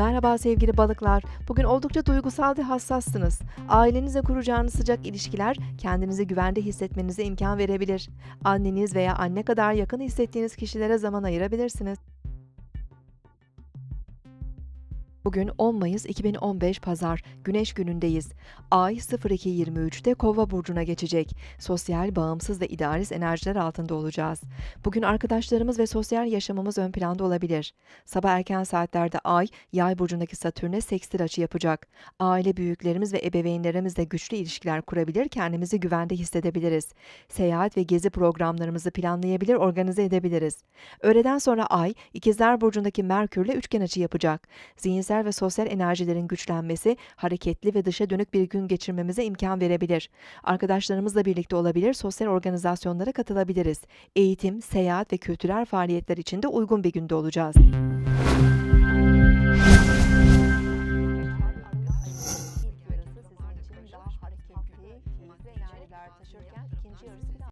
Merhaba sevgili balıklar. Bugün oldukça duygusal ve hassassınız. Ailenizle kuracağınız sıcak ilişkiler kendinizi güvende hissetmenize imkan verebilir. Anneniz veya anne kadar yakın hissettiğiniz kişilere zaman ayırabilirsiniz. Bugün 10 Mayıs 2015 Pazar, Güneş günündeyiz. Ay 02.23'te Kova burcuna geçecek. Sosyal, bağımsız ve idealist enerjiler altında olacağız. Bugün arkadaşlarımız ve sosyal yaşamımız ön planda olabilir. Sabah erken saatlerde Ay, Yay burcundaki Satürn'e sekstil açı yapacak. Aile büyüklerimiz ve ebeveynlerimizle güçlü ilişkiler kurabilir, kendimizi güvende hissedebiliriz. Seyahat ve gezi programlarımızı planlayabilir, organize edebiliriz. Öğleden sonra Ay, İkizler burcundaki Merkür'le üçgen açı yapacak. Zihinsel ve sosyal enerjilerin güçlenmesi, hareketli ve dışa dönük bir gün geçirmemize imkan verebilir. Arkadaşlarımızla birlikte olabilir, sosyal organizasyonlara katılabiliriz. Eğitim, seyahat ve kültürel faaliyetler için de uygun bir günde olacağız.